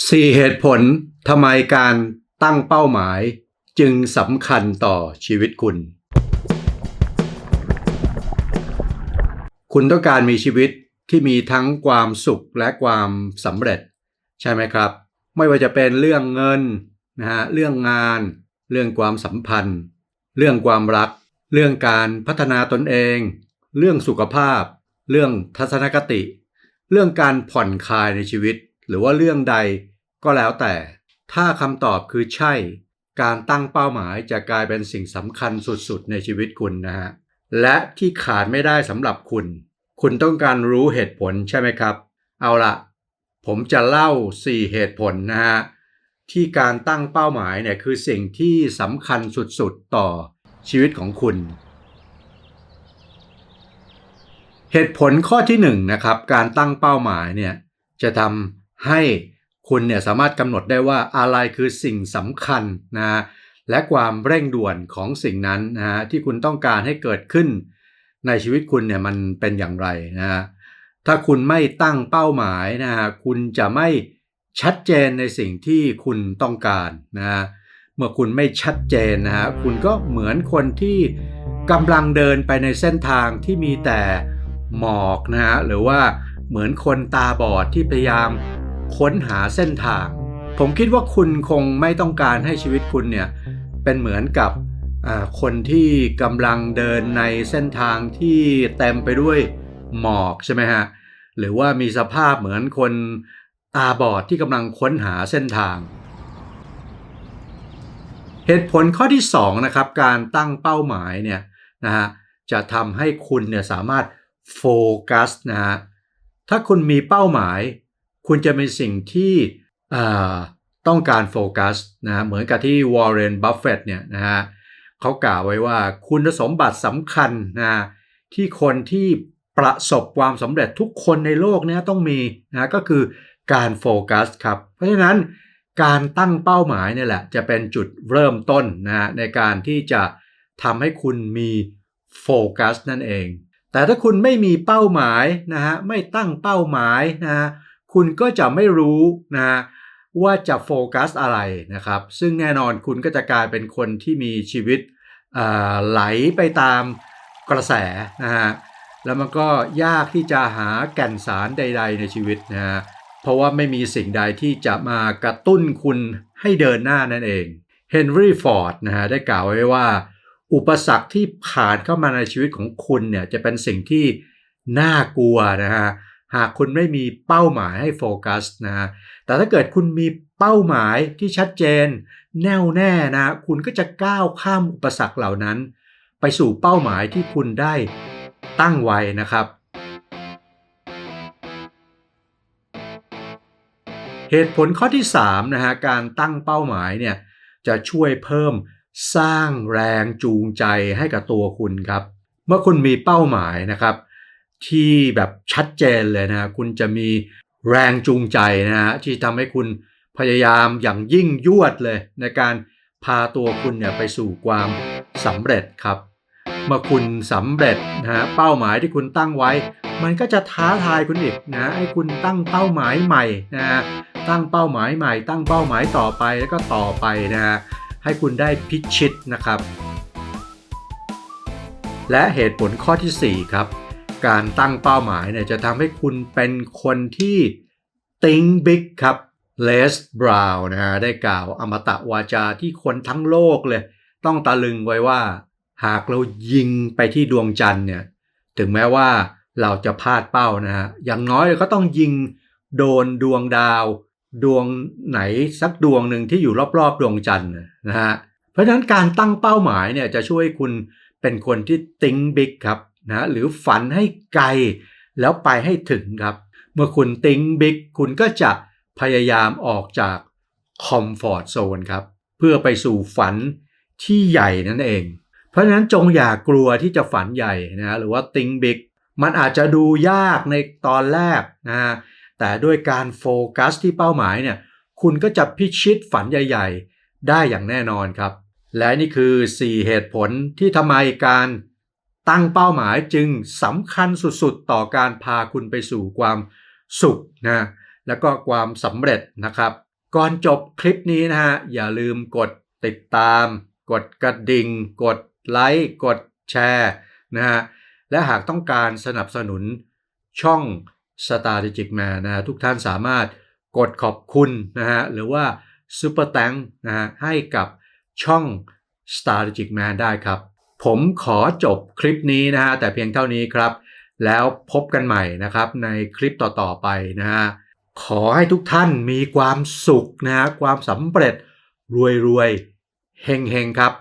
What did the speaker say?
4 เหตุผลทำไมการตั้งเป้าหมายจึงสำคัญต่อชีวิตคุณ คุณต้องการมีชีวิตที่มีทั้งความสุขและความสำเร็จ ใช่ไหมครับ ไม่ว่าจะเป็นเรื่องเงินนะฮะเรื่องงาน เรื่องความสัมพันธ์ เรื่องความรัก เรื่องการพัฒนาตนเอง เรื่องสุขภาพ เรื่องทัศนคติ เรื่องการผ่อนคลายในชีวิต รือว่าเรื่องใดก็แล้วแต่ ถ้าคำตอบคือใช่ การตั้งเป้าหมายจะกลายเป็นสิ่งสำคัญสุดๆ ในชีวิตคุณนะฮะ และที่ขาดไม่ได้สำหรับคุณ คุณต้องการรู้เหตุผลใช่ไหมครับ เอาละผมจะเล่า 4 เหตุผลนะฮะ ที่การตั้งเป้าหมายเนี่ยคือสิ่งที่สำคัญสุดๆ ต่อชีวิตของคุณ เหตุผลข้อที่1นนะครับ การตั้งเป้าหมายเนี่ยจะทำ ให้คุณเนี่ยสามารถกำหนดได้ว่าอะไรคือสิ่งสำคัญนะและความเร่งด่วนของสิ่งนั้นนะฮะที่คุณต้องการให้เกิดขึ้น ในชีวิตคุณเนี่ยมันเป็นอย่างไรนะฮะถ้าคุณไม่ตั้งเป้าหมายนะฮะคุณจะไม่ชัดเจนในสิ่งที่คุณต้องการนะฮะเมื่อคุณไม่ชัดเจนนะฮะคุณก็เหมือนคนที่กำลังเดินไปในเส้นทางที่มีแต่หมอกนะฮะหรือว่าเหมือนคนตาบอดที่พยายาม ค้นหาเส้นทาง ผมคิดว่าคุณคงไม่ต้องการให้ชีวิตคุณเนี่ยเป็นเหมือนกับคนที่กำลังเดินในเส้นทางที่เต็มไปด้วยหมอกใช่ไหมฮะหรือว่ามีสภาพเหมือนคนตาบอดที่กำลังค้นหาเส้นทาง เหตุผลข้อที่2นะครับการตั้งเป้าหมายเนี่ยนะฮะจะทำให้คุณเนี่ยสามารถโฟกัสนะฮะถ้าคุณมีเป้าหมาย คุณจะเป็นสิ่งที่ต้องการโฟกัสนะเหมือนกับที่วอร์เรนบัฟเฟตเนี่ยนะฮะเขากล่าวไว้ว่าคุณสมบัติสำคัญนะที่คนที่ประสบความสำเร็จทุกคนในโลกนี้ต้องมีนะก็คือการโฟกัสครับ เพราะฉะนั้นการตั้งเป้าหมายนี่แหละ จะเป็นจุดเริ่มต้นนะในการที่จะทำให้คุณมีโฟกัสนั่นเอง แต่ถ้าคุณไม่มีเป้าหมายนะฮะไม่ตั้งเป้าหมายนะฮะ คุณก็จะไม่รู้นะว่าจะโฟกัสอะไรนะครับ ซึ่งแน่นอนคุณก็จะกลายเป็นคนที่มีชีวิตไหลไปตามกระแสนะฮะแล้วมันก็ยากที่จะหาแก่นสารใด ๆ ในชีวิตนะฮะเพราะว่าไม่มีสิ่งใดที่จะมากระตุ้นคุณให้เดินหน้านั่นเองเฮนรี่ฟอร์ดนะฮะได้กล่าวไว้ว่า อุปสรรคที่ผ่านเข้ามาในชีวิตของคุณเนี่ยจะเป็นสิ่งที่น่ากลัวนะฮะ หากคุณไม่มีเป้าหมายให้โฟกัสนะแต่ถ้าเกิดคุณมีเป้าหมายที่ชัดเจน แน่วแน่นะคุณก็จะก้าวข้ามอุปสรรคเหล่านั้น ไปสู่เป้าหมายที่คุณได้ตั้งไว้นะครับ เหตุผลข้อที่3นะฮะการตั้งเป้าหมายเนี่ยจะช่วยเพิ่มสร้างแรงจูงใจให้กับตัวคุณครับ เมื่อคุณมีเป้าหมายนะครับ ที่แบบชัดเจนเลยนะคุณจะมีแรงจูงใจนะฮะที่ทำให้คุณพยายามอย่างยิ่งยวดเลย ในการพาตัวคุณเนี่ยไปสู่ความสำเร็จครับ เมื่อคุณสำเร็จนะฮะเป้าหมายที่คุณตั้งไว้ มันก็จะท้าทายคุณอีกนะให้คุณตั้งเป้าหมายใหม่นะฮะตั้งเป้าหมายใหม่ ตั้งเป้าหมายต่อไปแล้วก็ต่อไปนะฮะให้คุณได้พิชิตนะครับ และเหตุผลข้อที่ 4 ครับ การตั้งเป้าหมายเนี่ยจะทำให้คุณเป็นคนที่ think big ครับเลสบราวน์นะฮะได้กล่าวอมตะวาจาที่คนทั้งโลกเลย ต้องตะลึงไว้ว่า หากเรายิงไปที่ดวงจันทร์เนี่ยถึงแม้ว่าเราจะพลาดเป้านะฮะอย่างน้อยก็ต้องยิงโดนดวงดาว ดวงไหนสักดวงหนึ่งที่อยู่รอบๆ ดวงจันทร์นะฮะเพราะฉะนั้นการตั้งเป้าหมายเนี่ยจะช่วยคุณเป็นคนที่ think big ครับ นะหรือฝันให้ไกล แล้วไปให้ถึงครับ เมื่อคุณติ้งบิ๊กคุณก็จะพยายามออกจากคอมฟอร์ทโซนครับ เพื่อไปสู่ฝันที่ใหญ่นั่นเอง เพราะฉะนั้นจงอย่ากกลัวที่จะฝันใหญ่นะหรือว่าติ้งบิ๊กมันอาจจะดูยากในตอนแรกนะแต่ด้วยการโฟกัสที่เป้าหมายเนี่ยคุณก็จะพิชิตฝันใหญ่ ๆ ได้อย่างแน่นอนครับ และนี่คือ 4 เหตุผลที่ทำไมการ ตั้งเป้าหมายจึงสำคัญสุดๆ ต่อการพาคุณไปสู่ความสุขนะแล้วก็ความสำเร็จนะครับ ก่อนจบคลิปนี้นะฮะอย่าลืมกดติดตาม กดกระดิ่ง กดไลค์กดแชร์นะฮะและหากต้องการสนับสนุนช่อง Strategic Man นะฮะทุกท่านสามารถกดขอบคุณนะฮะหรือว่า Super t h a n k นะฮะให้กับช่อง Strategic Man ได้ครับ ผมขอจบคลิปนี้นะฮะแต่เพียงเท่านี้ครับ แล้วพบกันใหม่นะครับในคลิปต่อๆไปนะฮะขอให้ทุกท่านมีความสุขนะฮะความสำเร็จรวยๆเฮงๆครับ